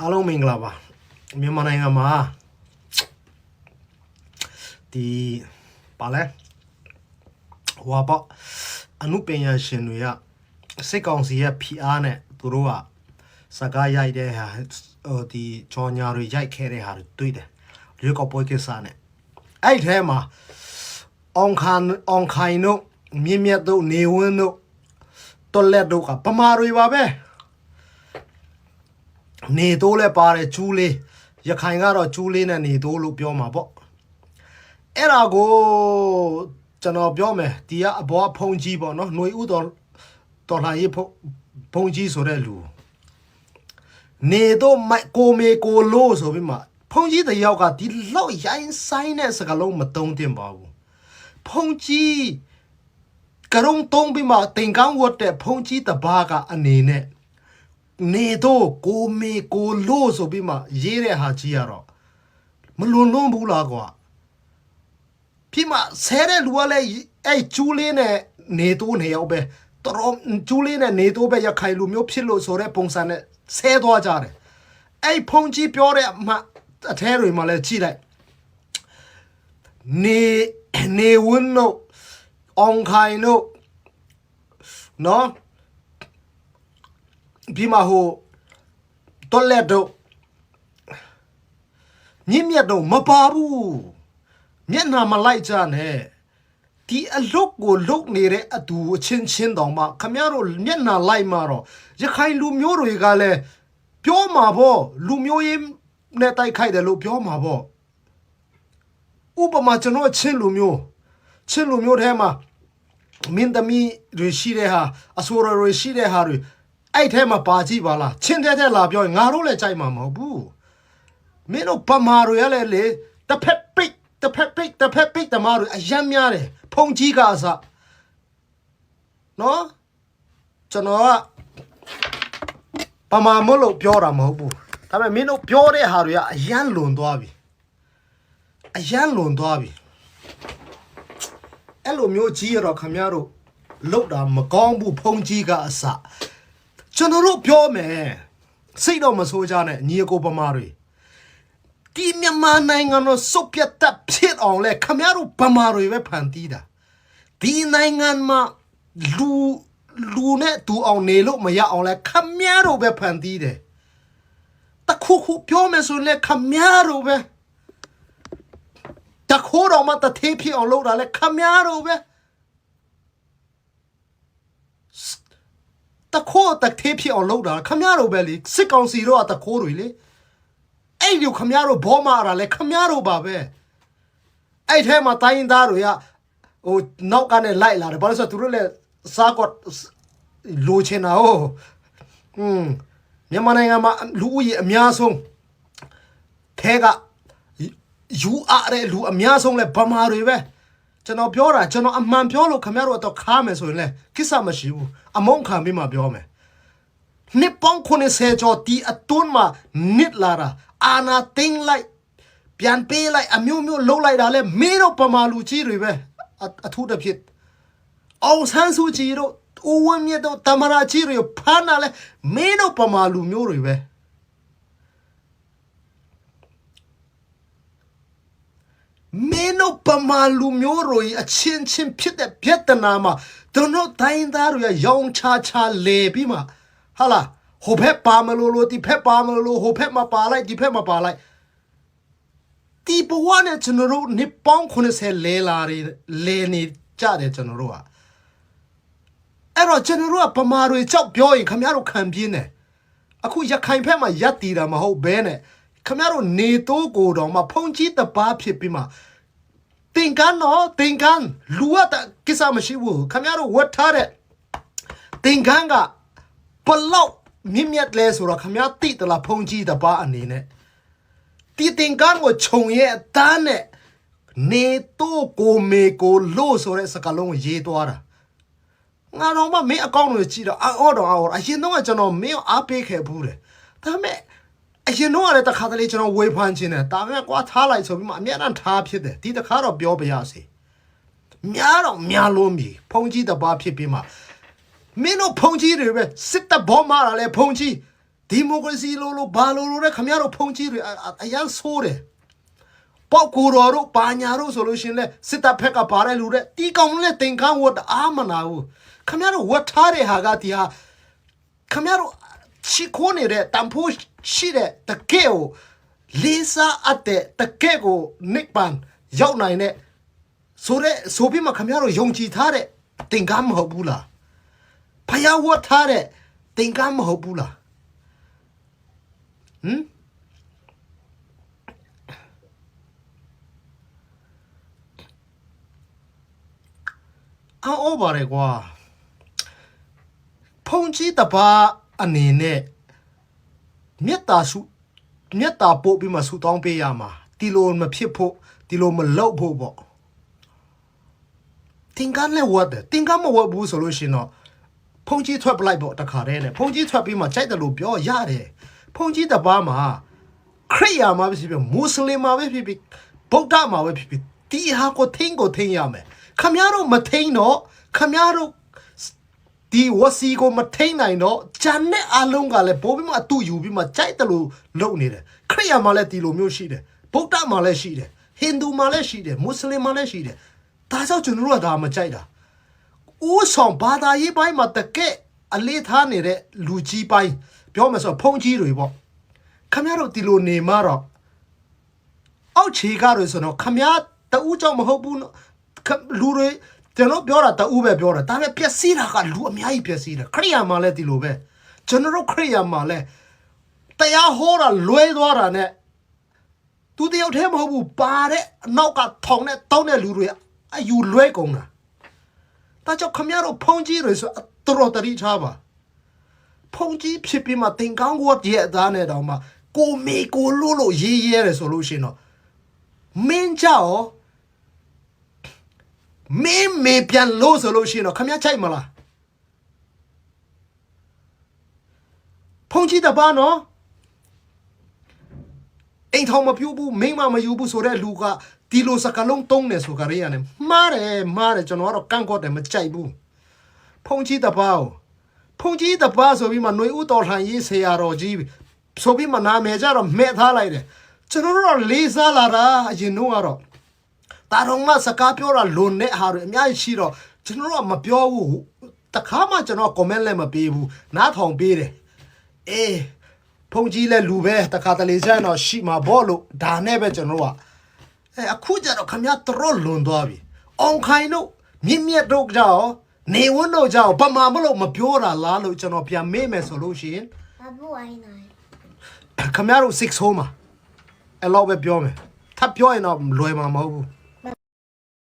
အားလုံးမင်္ဂလာပါမြန်မာနိုင်ငံမှာဒီပါလဲဟွာပေါ့အမှုပညာရှင်တွေကစိတ်ကောင်းစီရဲ့ PR နဲ့သူတို့ကစကားရိုက်တဲ့ဟာဟိုဒီချောညာတွေရိုက်ခဲ့တဲ့ဟာတွေတွေ့တယ်ရေကောပွဲကိစ္စနဲ့အဲ့ထဲမှာအောင်ခန်အောင်ခိုင်တို့မြင့်မြတ်တို့နေဝင်းတို့တော်လက်တို့ကပမာတွေပါပဲ နေတိုးလဲပါတယ်ကျူးလေးရခိုင်ကတော့ကျူးလေးနဲ့နေတိုးလို့ပြောမှာပေါ့အဲ့ဒါကိုကျွန်တော်ပြောမယ်ဒီကအဘောဖုံကြီးပေါ့နော်ຫນွေဥတော်တော်လှန်ရေးဖုံဖုံကြီးဆိုတဲ့လူနေတော့မိုက်ကိုမေကိုလို့ဆိုပြီးမှဖုံကြီးတယောက်ကဒီလောက်ရိုင်းဆိုင်တဲ့စကားလုံးမတုံးတင်ပါဘူးဖုံကြီးကရုံတုံးပြီးမှတင်ကန်းဝတ်တဲ့ဖုံကြီးတဘာကအနေနဲ့ နေတော့ကိုမေကိုလို့ဆိုပြီးမှရေးတဲ့ဟာကြီးရတော့မလွန်လွန်းဘူးလားကွာပြီးမှဆဲတဲ့လူကလည်းအဲ့ကျူးလေးနဲ့နေတော့နေရောက်ပဲတော်ကျူးလေးနဲ့နေတော့ပဲရခိုင်လူမျိုးဖြစ်လို့ဆိုတဲ့ပုံစံနဲ့ဆဲသွားကြတယ်အဲ့ဖုန်ကြီးပြောတဲ့အမှအထဲတွေမှာလည်းကြည့်လိုက်နေနေဝင်းတို့အောင်ခိုင်တို့နော် ပြီးမှဟိုတော်လက်တော့မြင့်မြတ်တော့မပါဘူးမျက်နှာမလိုက်ကြနဲ့ဒီအလုတ်ကိုလုတ်နေတဲ့အတူအချင်းချင်းတောင်မှခမရတို့မျက်နှာလိုက်မှာတော့ရခိုင်လူမျိုးတွေကလည်းပြောမှာပေါ့လူမျိုးရေးနဲ့တိုက်ခိုက်တယ်လို့ပြောမှာပေါ့ဥပမာကျွန်တော်ချင်းလူမျိုးချင်းလူမျိုးထဲမှာမင်းသမီးတွေရှိတဲ့ဟာအဆိုရတွေရှိတဲ့ဟာတွေ အဲ့ထဲမှာပါကြည့်ပါလားချင်းတဲ့တဲ့လာပြောရင်ငါတို့လည်းကြိုက်မှာမဟုတ်ဘူးမင်းတို့ပမာတွေရလဲလေတစ်ဖက်ပိတ်တစ်ဖက်ပိတ်တစ်ဖက်ပိတ်တမားတွေအယမ်းများတယ်ဖုန်ကြီးကအစနော်ကျွန်တော်ကပမာမလို့ပြောတာမဟုတ်ဘူးဒါပေမဲ့မင်းတို့ပြောတဲ့ဟာတွေကအယမ်းလွန်သွားပြီအယမ်းလွန်သွားပြီအဲ့လိုမျိုးကြီးရတော့ခမရတို့လောက်တာမကောင်းဘူးဖုန်ကြီးကအစ ကျွန်တော်တို့ပြောမယ်စိတ်တော့မဆိုးကြနဲ့ညီအကိုပမာတွေဒီမြန်မာနိုင်ငံတော့စုပ်ပြတ်တက်ဖြစ်အောင်လဲခမရတို့ပမာတွေပဲဖန်တီးတာဒီနိုင်ငံမှာလူလူနဲ့တူအောင်နေလို့မရအောင်လဲခမရတို့ပဲဖန်တီးတယ်တခုခုပြောမယ်ဆိုရင်လဲခမရတို့ပဲတခိုးတော်မှတသေးဖြစ်အောင်လုပ်တာလဲခမည်းတော်ပဲ တခိုးတသေးဖြစ်အောင်လုပ်တာခမည်းတော်ပဲလေစစ်ကောင်စီတော့တခိုးတွေလေအဲ့ဒီခမည်းတော်ဘောမာတာလဲခမည်းတော်ပါပဲအဲ့ထဲမှာတိုင်းရင်းသားတွေကဟိုနောက်ကနေလိုက်လာတယ်ဘာလို့လဲဆိုတော့သူတို့လည်းစားကော့လိုချင်တာဟုတ်อืมမြန်မာနိုင်ငံမှာလူဦးရေအများဆုံးထဲကယူအားတဲ့လူအများဆုံးလဲဗမာတွေပဲ ကျွန်တော်ပြောတာကျွန်တော်အမှန်ပြောလို့ခင်ဗျားတို့တော့ခါမယ်ဆိုရင်လဲကိစ္စမရှိဘူးအမုန်းခံပြီးမှပြောမယ်နှစ်ပေါင်း90ကျော်ဒီအတွန်းမှာနစ်လာတာအာနာတင်းလိုက်ပြန်ပေးလိုက်အမျိုးမျိုးလှုပ်လိုက်တာလဲမင်းတို့ဗမာလူကြီးတွေပဲအအထူးတစ်ဖြစ်အောင်ဆန်းစုကြည်တို့ဦးဝင်းမြတ်တို့တမရာကြီးတွေဖမ်းတာလဲမင်းတို့ဗမာလူမျိုးတွေပဲ မင်းတို့ပမာလူမျိုးတို့ရဲ့အချင်းချင်းဖြစ်တဲ့ပြဿနာမှာသူတို့တိုင်းသားတွေကရောင်ချာချာလေပြီးမှဟာလားဟိုဘက်ပါမလို့လို့ဒီဘက်ပါမလို့လို့ဟိုဘက်မှာပါလိုက်ဒီဘက်မှာပါလိုက်ဒီဘဝနဲ့ကျွန်တော်တို့နှစ်ပေါင်း80လဲလာတယ်လဲနေကြတယ်ကျွန်တော်တို့ကအဲ့တော့ကျွန်တော်တို့ကပမာတွေကြောက်ပြောရင်ခင်ဗျားတို့ခံပြင်းတယ်အခုရခိုင်ဘက်မှာရက်တီတာမဟုတ်ဘဲနဲ့ ခင်ဗျားတို့နေတိုးကိုတော်မှာဖုန်ကြီးတပားဖြစ်ပြီးမှတင်ကန်နော်တင်ကန်လူရတဲ့ကိစ္စမရှိဘူးခင်ဗျားတို့ဝတ်ထားတဲ့တင်ကန်ကဘလောက်မြင့်မြတ်လဲဆိုတော့ခင်ဗျားသိတလားဖုန်ကြီးတပါအနေနဲ့ဒီတင်ကန်ကိုခြုံရဲ့အသားနဲ့နေတော့ကိုမေကိုလို့ဆိုတဲ့စကားလုံးကိုရေးသွားတာငါတော့မမင်းအကောင့်တွေကြည့်တော့အော်တော့အော်အရင်တော့ကျွန်တော်မင်းအားပေးခဲ့ဘူးတယ်ဒါပေမဲ့ အရင်တော့လည်းတစ်ခါတလေကျွန်တော်ဝေဖန်ခြင်းတယ်ဒါပေမဲ့ကွာထားလိုက်ဆိုပြီးမှအများအားထားဖြစ်တယ်ဒီတစ်ခါတော့ပြောပါရစေများတော့များလုံးပြီဖုန်ကြီးတပါဖြစ်ပြီးမှမင်းတို့ဖုန်ကြီးတွေပဲစစ်တပ်ဘောမာလာလဲဖုန်ကြီးဒီမိုကရေစီလို့လို့ဘာလို့လို့လဲခင်ဗျားတို့ဖုန်ကြီးတွေအအအရန်ဆိုးတယ်ပေါက်ကိုတော်တို့ပါညာတို့ဆိုလို့ရှရင်လဲစစ်တပ်ဖက်ကပါတဲ့လူတွေတီကောင်နဲ့တင်ကန်းဝတ်အားမနာဘူးခင်ဗျားတို့ဝတ်ထားတဲ့ဟာကဒီဟာခင်ဗျားတို့ချီခိုးနေတဲ့တန်ဖိုး ရှိတဲ့တကယ်ကိုလေးစားအပ်တဲ့တကယ်ကိုနိဗ္ဗာန်ရောက်နိုင်တဲ့ဆိုတဲ့ဆိုပြီးမှခင်ဗျားတို့ယုံကြည်ထားတဲ့တင်ကန်းမဟုတ်ဘူးလားဖယားဝတ်ထားတဲ့တင်ကန်းမဟုတ်ဘူးလားဟမ်အော်ပါတယ်ကွာဖုန်ကြီးတပါအနေနဲ့ မြတ်တာစုမြတ်တာပို့ပြီးမှဆူတောင်းပေးရမှာဒီလိုမဖြစ်ဖို့ဒီလိုမလုပ်ဖို့ပေါ့တင်ကန်းလည်းဝတ်တယ်တင်ကန်းမဝတ်ဘူးဆိုလို့ရှိရင်တော့ဖုန်ကြီးထွက်ပလိုက်ပေါ့တခါတည်းနဲ့ဖုန်ကြီးထွက်ပြီးမှကြိုက်တယ်လို့ပြောရတယ်ဖုန်ကြီးတပါမှာခရိယာမှာပဲဖြစ်ဖြစ်မွတ်စလင်မှာပဲဖြစ်ဖြစ်ဗုဒ္ဓမှာပဲဖြစ်ဖြစ်ဒီဟာကိုထိန်းကိုထိန်းရမယ်ခမရတို့မထိန်းတော့ခမရတို့ ဒီဝစီကိုမထိန်းနိုင်တော့ဂျန်နဲ့အလုံးကလည်းပိုးပြီးမှအတူယူပြီးမှကြိုက်တယ်လို့လုပ်နေတယ်ခရိယာမှာလည်းဒီလိုမျိုးရှိတယ်ဗုဒ္ဓမှာလည်းရှိတယ်ဟိန္ဒူမှာလည်းရှိတယ်မွတ်စလင်မှာလည်းရှိတယ်ဒါကြောင့်ကျွန်တော်တို့ကဒါမကြိုက်တာဦးဆောင်ဘာသာရေးပိုင်းမှာတကက်အလေးထားနေတဲ့လူကြီးပိုင်းပြောမယ်ဆိုတော့ဖုန်ကြီးတွေပေါ့ခမရတို့ဒီလိုနေမှာတော့အောက်ခြေကားတွေဆိုတော့ခမရတူးကြောင့်မဟုတ်ဘူးနော်ခလူတွေ ကျွန်တော်ပြောတာတူးပဲပြောတာဒါပေမဲ့ပျက်စီးတာကလူအများကြီးပျက်စီးတယ်ခရိယာမှာလည်းဒီလိုပဲကျွန်တော်တို့ခရိယာမှာလည်းတရားဟောတာလွဲသွားတာနဲ့သူတယောက်တည်းမဟုတ်ဘူးပါတဲ့အနောက်ကထောင်နဲ့တောင်းတဲ့လူတွေအယူလွဲကုန်တာဒါကြောင့်ခမရတို့ဖုန်ကြီးတွေဆိုအတော်တရီချပါဖုန်ကြီးဖြစ်ပြီးမှတင်ကောင်းကိုရဲ့အသားနဲ့တောင်မှကိုမေကိုလို့လို့ရေးရဲတယ်ဆိုလို့ရှိရင်တော့မင်းကြောက် မင်းမေပြန်လို့ဆိုလို့ရှိရင်တော့ခမရချိုက်မလားဖုန်ကြီးတပါနော်အိမ်ထောင်မပြူဘူးမိမမယူဘူးဆိုတဲ့လူကဒီလိုစကလုံးတုံးနေဆိုကြရရတယ်မှားတယ်မှားတယ်ကျွန်တော်ကတော့ကန့်ကွက်တယ်မကြိုက်ဘူးဖုန်ကြီးတပါးကိုဖုန်ကြီးတပါးဆိုပြီးမှຫນွေဥတော်လှန်ရေးဆရာတော်ကြီးဆိုပြီးမှနာမည်ကြတော့မဲ့ထားလိုက်တယ်ကျွန်တော်တို့တော့လေးစားလာတာအရင်တော့ကတော့ တာတော်မစကားပြောတာလွန်တဲ့ဟာတွေအများကြီးရှိတော့ကျွန်တော်တို့ကမပြောဘူးတခါမှကျွန်တော် comment လည်းမပေးဘူးနားထောင်ပေးတယ်အေးဖုန်ကြီးလည်းလူပဲတခါတလေကျရင်တော့ရှိမှာဘောလို့ဒါနဲ့ပဲကျွန်တော်တို့ကအဲအခုကျတော့ခမရတော်လွန်သွားပြီ။အောင်ခိုင်တို့မြင့်မြတ်တို့ကြောင့်နေဝန်းတို့ကြောင့်ဘာမှမလို့မပြောတာလားလို့ကျွန်တော်ပြန်မေးမယ်ဆိုလို့ရှိရင်ဘာဘူးအိုင်းနိုင်ခမရတို့6 home မှာအဲ့လောက်ပဲပြောမယ်။ထပ်ပြောရင်တော့လွယ်မှာမဟုတ်ဘူး